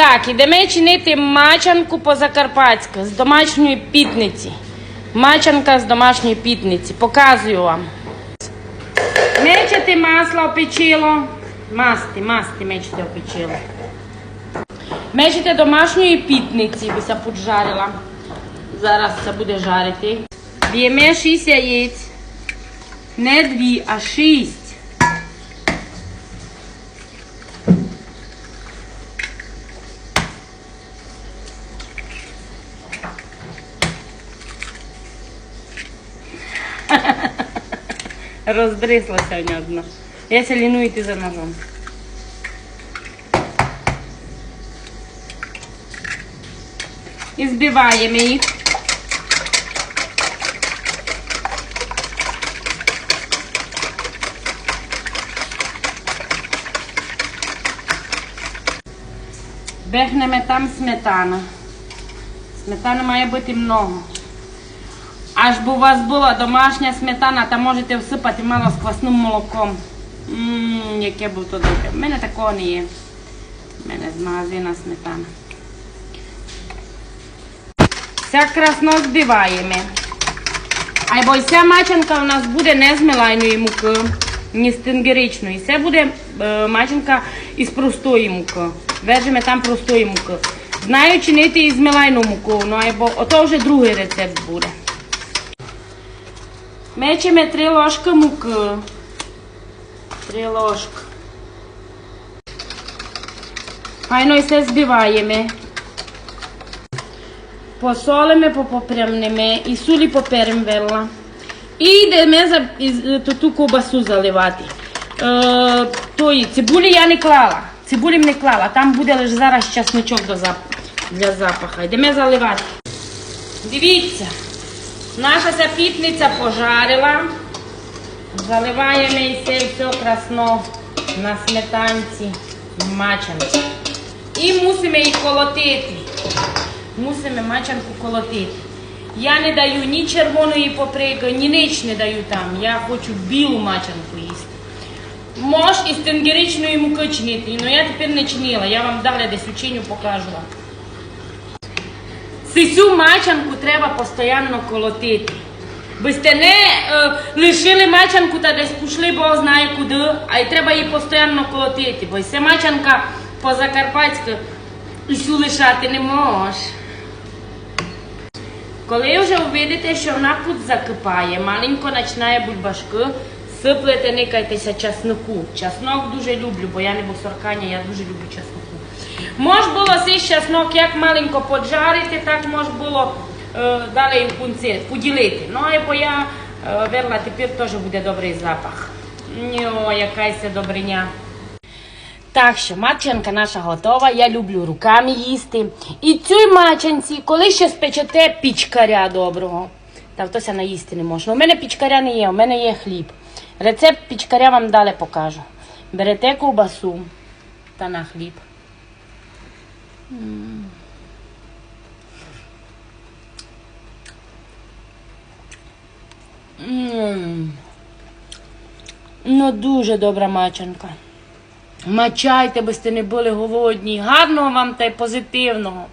Так, ідемо чинити мачанку по-закарпатськи з домашньої пітниці. Мачанка з домашньої пітниці. Показую вам. Мечете масло в печило. Масти, масти мечете в печило. Мечете домашньої пітниці, би се поджарила. Зараз це буде жарити. Б'ємо 6 яєць. Не дві, а шість. Розбрислася в нього. Я ся ліную йти за ножом. І збиваємо їх. Бехнемо там сметана. Сметани має бути много. Аж би у вас була домашня сметана, та можете всипати мало з квасним молоком. Ммм, яке було то добре. У мене такого не є. У мене з магазина сметана. Все красно збиваємо. А бо ця мачанка у нас буде не з мелайної муки, ні з тенгеричної. Це буде е, мачанка із простої муки. Вержимо там простої муки. Знаю чинити із мелайну муку, ну або ото вже другий рецепт буде. Мечемо три ложки муки. Три ложки. Файно все збиваємо. Посолимо, попопрямнемо і сулі поперем вела. І йдемо за із- ту, ковбасу заливати. Е, тої цибулі я не клала. Цибулі не клала. Там буде лише зараз часничок для запаха. Йдемо заливати. Дивіться, наша ця пітниця пожарила. Заливаємо і все, все красно на сметанці мачанці. І мусимо їх колотити. Мусимо мачанку колотити. Я не даю ні червоної паприки, ні ніч не даю там. Я хочу білу мачанку їсти. Мож із тенгеричної муки чинити, але я тепер не чинила. Я вам далі десь ученню покажу. Цю мачанку треба постійно колотити. Ви сте не е, лишили мачанку та десь пішли, бо знає куди, а й треба її постійно колотити, бо ця мачанка по-закарпатськи усю лишати не можеш. Коли вже увидите, що вона тут закипає, маленько починає бульбашки, сиплете, никайтеся часнику. Часнок дуже люблю, бо я не босорканя, я дуже люблю часнику. Мож було цей часнок як маленько поджарити, так мож було е, далі поділити. Ну, або я е, верла, тепер теж буде добрий запах. Ньо, якась добриня. Так що мачанка наша готова, я люблю руками їсти. І цій мачанці, коли ще спечете пічкаря доброго, та втося наїсти не можна. У мене пічкаря не є, у мене є хліб. Рецепт пічкаря вам далі покажу. Берете ковбасу та на хліб. Ну, дуже добра мачанка. Мачайте, бо сте не були голодні. Гарного вам та й позитивного.